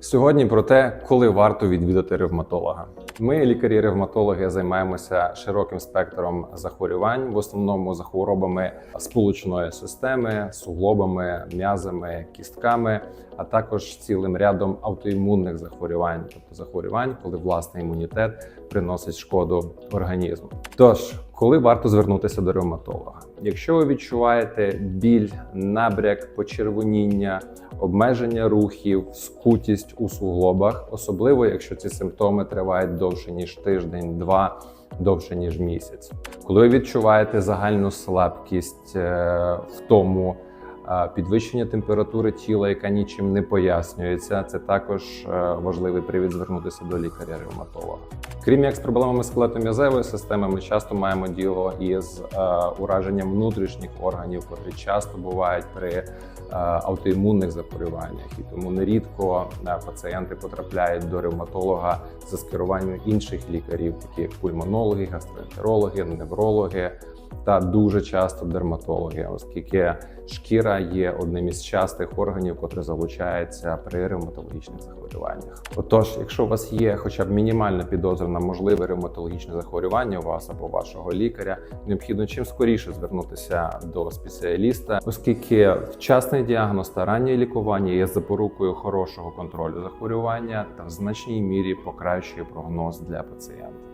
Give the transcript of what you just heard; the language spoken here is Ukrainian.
Сьогодні про те, коли варто відвідати ревматолога. Ми, лікарі-ревматологи, займаємося широким спектром захворювань, в основному за хворобами сполучної системи, суглобами, м'язами, кістками, а також цілим рядом автоімунних захворювань, тобто захворювань, коли власний імунітет приносить шкоду організму. Тож, коли варто звернутися до ревматолога? Якщо ви відчуваєте біль, набряк, почервоніння, обмеження рухів, скутість у суглобах, особливо якщо ці симптоми тривають довше ніж тиждень, два, довше ніж місяць. Коли ви відчуваєте загальну слабкість, в втому, е, підвищення температури тіла, яка нічим не пояснюється, це також е, важливий привід звернутися до лікаря-ревматолога. Крім як з проблемами скелетом'язевої системи, ми часто маємо діло із е, ураженням внутрішніх органів, котрі часто бувають при е, автоімунних захворюваннях, і тому нерідко пацієнти потрапляють до ревматолога за скеруванням інших лікарів, такі як пульмонологи, гастроентерологи, неврологи. Та дуже часто дерматологи, оскільки шкіра є одним із частих органів, котрий залучається при ревматологічних захворюваннях. Отож, якщо у вас є хоча б мінімальна підозра на можливе ревматологічне захворювання у вас або вашого лікаря, необхідно чим скоріше звернутися до спеціаліста, оскільки вчасний діагноз та раннє лікування є запорукою хорошого контролю захворювання та в значній мірі покращує прогноз для пацієнта.